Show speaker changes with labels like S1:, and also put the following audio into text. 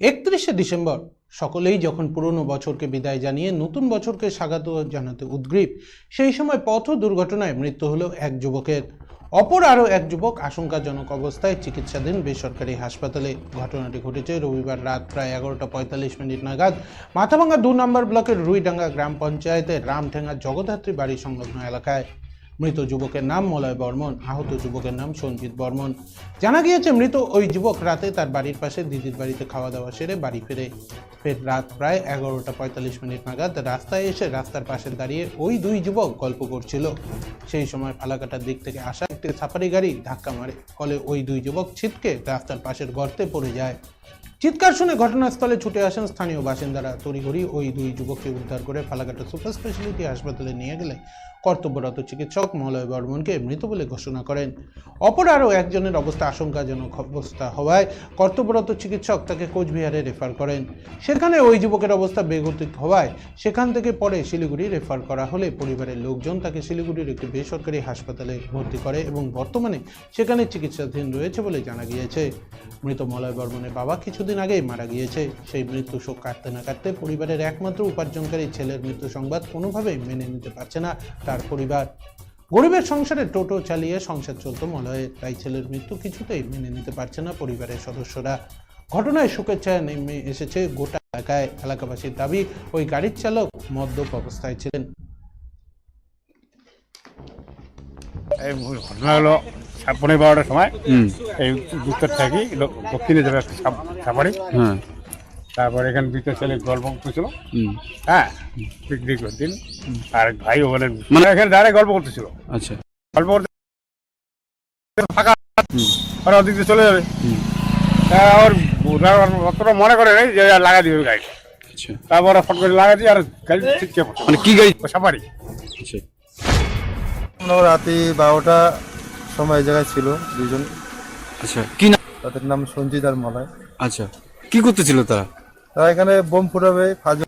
S1: একত্রিশে ডিসেম্বর, সকলেই যখন পুরনো বছরকে বিদায় জানিয়ে নতুন বছরকে স্বাগত জানাতে উদ্গ্রীব, সেই সময় পথ দুর্ঘটনায় মৃত্যু হলো এক যুবকের। অপর আরও এক যুবক আশঙ্কাজনক অবস্থায় চিকিৎসাধীন বেসরকারি হাসপাতালে ঘটনাটি ঘটেছে রবিবার রাত প্রায় এগারোটা পঁয়তাল্লিশ মিনিট নাগাদ মাথাভাঙ্গা দু নম্বর ব্লকের রুইডাঙ্গা গ্রাম পঞ্চায়েতের রামঠেঙ্গা জগদ্ধাত্রী বাড়ি সংলগ্ন এলাকায়। মৃত যুবকের নাম মলয় বর্মন, আহত যুবকের নাম সঞ্জিত বর্মন। জানা গিয়েছে, মৃত ওই যুবক রাতে তার বাড়ির পাশে দিদির বাড়িতে খাওয়া দাওয়া সেরে বাড়ি ফেরে। ফের রাত প্রায় এগারোটা পঁয়তাল্লিশ মিনিট নাগাদ রাস্তায় এসে রাস্তার পাশে দাঁড়িয়ে ওই দুই যুবক গল্প করছিল। সেই সময় ফালাকাটার দিক থেকে আসা একটি সাফারি গাড়ি ধাক্কা মারে। ফলে ওই দুই যুবক ছিটকে রাস্তার পাশের গর্তে পড়ে যায়। চিৎকার শুনে ঘটনাস্থলে ছুটে আসেন স্থানীয় বাসিন্দারা। তড়িঘড়ি ওই দুই যুবককে উদ্ধার করে ফালাকাটা সুপার স্পেশালিটি হাসপাতালে নিয়ে গেলে কর্তব্যরত চিকিৎসক মলয় বর্মনকে মৃত বলে ঘোষণা করেন। অপর আরও একজনের অবস্থা আশঙ্কাজনক অবস্থা হওয়ায় কর্তব্যরত চিকিৎসক তাকে কোচবিহারে রেফার করেন। সেখানে ওই যুবকের অবস্থা বেগতিক হওয়ায় সেখান থেকে পরে শিলিগুড়ি রেফার করা হলে পরিবারের লোকজন তাকে শিলিগুড়ির একটি বেসরকারি হাসপাতালে ভর্তি করে এবং বর্তমানে সেখানে চিকিৎসাধীন রয়েছে বলে জানা গিয়েছে। মৃত মলয় বর্মনের বাবা কিছুদিন আগেই মারা গিয়েছে। সেই মৃত্যু শোক কাটতে না কাটতে পরিবারের একমাত্র উপার্জনকারী ছেলের মৃত্যু সংবাদ কোনোভাবেই মেনে নিতে পারছে না তার পরিবার। গরিবের সংসারে টোটো চালিয়ে সংসার চলত মলয়ের তাই ছেলের মৃত্যু কিছুতেই মেনে নিতে পারছে না পরিবারের সদস্যরা। ঘটনায় শোকের ছায়া নেমে এসেছে গোটা এলাকায়। এলাকাবাসীর দাবি, ওই গাড়ির চালক মদ্যপ অবস্থায় ছিলেন।
S2: এই ঘটনা হলো পনেরো বারোটার সময়। এই উত্তর থাকি দক্ষিণে যাবে একটা সাপ- সাফারি
S3: হ্যাঁ।
S2: তারপর এখানে দুটো ছেলে গল্প করছিল হ্যাঁ পিকনিক করতেন আর ভাই ওখানে মানে এখানে দাঁড়ায় গল্প করতেছিল।
S3: আচ্ছা।
S2: গল্প করতে ফাঁকা ওরা ওদিক দিয়ে চলে যাবে। ওরা অতটা মনে করে নাই যে লাগা দিবে গাড়ি
S3: আচ্ছা।
S2: তারপর ফট করে লাগা দিয়ে আর গাড়ি পড়ছে
S3: মানে কি গাড়ি?
S2: সাফারি
S3: আচ্ছা।
S4: রাতে বারোটা সময় এই জায়গায় ছিল দুজন
S3: আচ্ছা কি না
S4: তাদের নাম সঞ্জিত আর মলয়।
S3: আচ্ছা কি করতেছিল তারা?
S4: তারা এখানে বোম ফুটাবে ফাজ